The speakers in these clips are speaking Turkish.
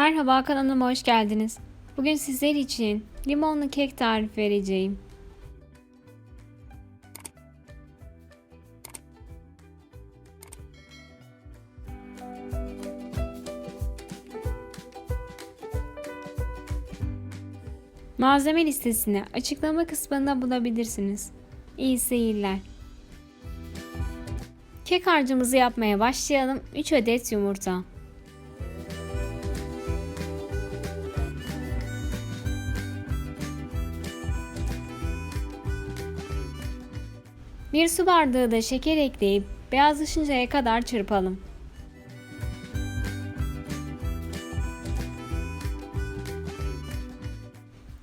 Merhaba kanalıma hoş geldiniz. Bugün sizler için limonlu kek tarifi vereceğim. Malzeme listesini açıklama kısmında bulabilirsiniz. İyi seyirler. Kek harcımızı yapmaya başlayalım. 3 adet yumurta. Bir su bardağı da şeker ekleyip beyazlaşıncaya kadar çırpalım.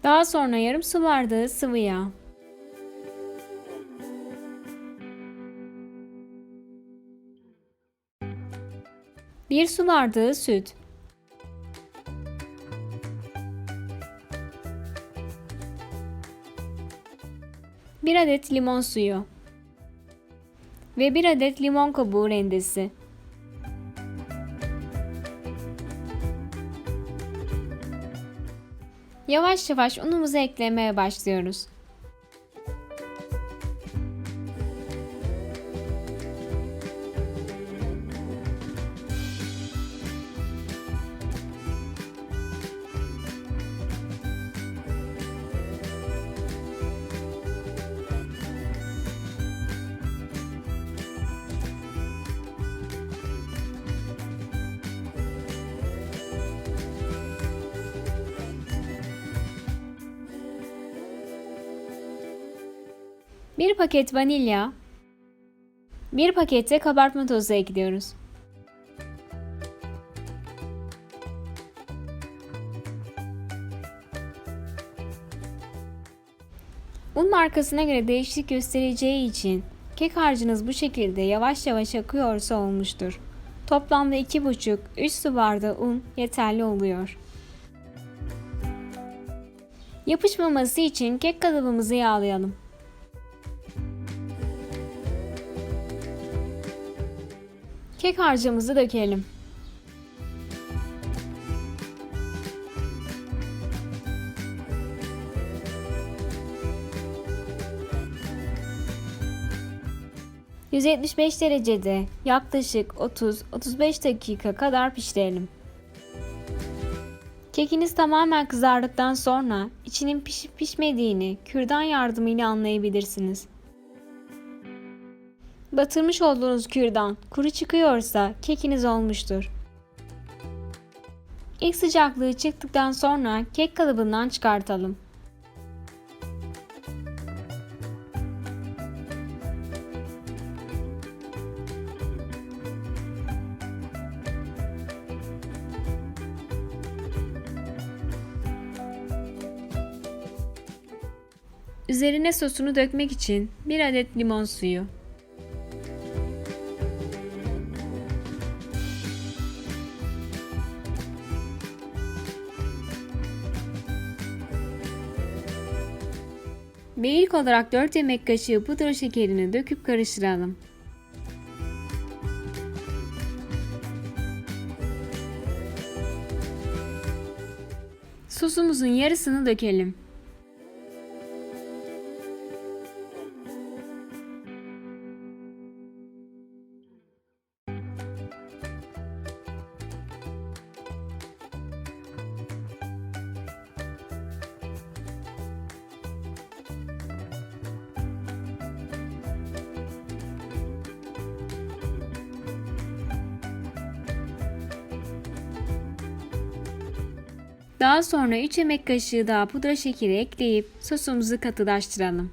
Daha sonra yarım su bardağı sıvı yağ. Bir su bardağı süt. Bir adet limon suyu ve 1 adet limon kabuğu rendesi. Yavaş yavaş unumuzu eklemeye başlıyoruz. Bir paket vanilya, bir pakette kabartma tozu ekliyoruz. Un markasına göre değişiklik göstereceği için kek harcınız bu şekilde yavaş yavaş akıyorsa olmuştur. Toplamda 2,5-3 su bardağı un yeterli oluyor. Yapışmaması için kek kalıbımızı yağlayalım. Kek harcımızı dökelim. ...175 derecede yaklaşık 30-35 dakika kadar pişirelim. Kekiniz tamamen kızardıktan sonra içinin pişip pişmediğini kürdan yardımıyla anlayabilirsiniz. Batırmış olduğunuz kürdan kuru çıkıyorsa kekiniz olmuştur. İlk sıcaklığı çıktıktan sonra kek kalıbından çıkartalım. Üzerine sosunu dökmek için 1 adet limon suyu, Ve ilk olarak 4 yemek kaşığı pudra şekerini döküp karıştıralım. Sosumuzun yarısını dökelim. Daha sonra 3 yemek kaşığı daha pudra şekeri ekleyip sosumuzu katılaştıralım.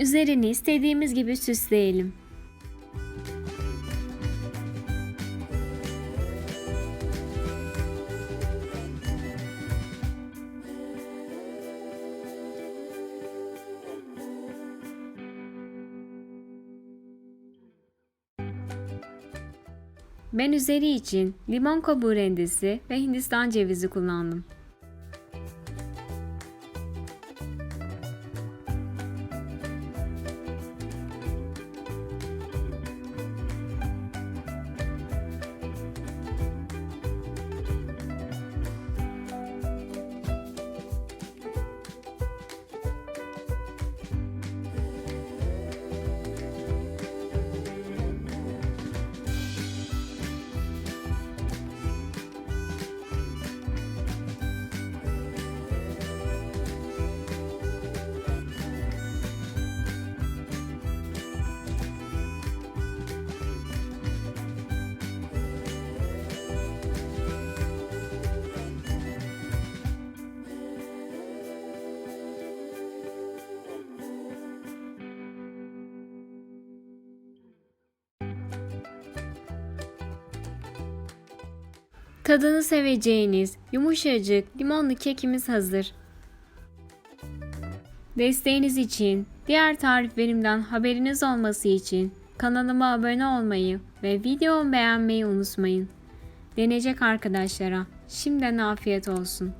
Üzerini istediğimiz gibi süsleyelim. Ben üzeri için limon kabuğu rendesi ve hindistan cevizi kullandım. Tadını seveceğiniz yumuşacık limonlu kekimiz hazır. Desteğiniz için, diğer tariflerimden haberiniz olması için kanalıma abone olmayı ve videomu beğenmeyi unutmayın. Deneyecek arkadaşlara şimdiden afiyet olsun.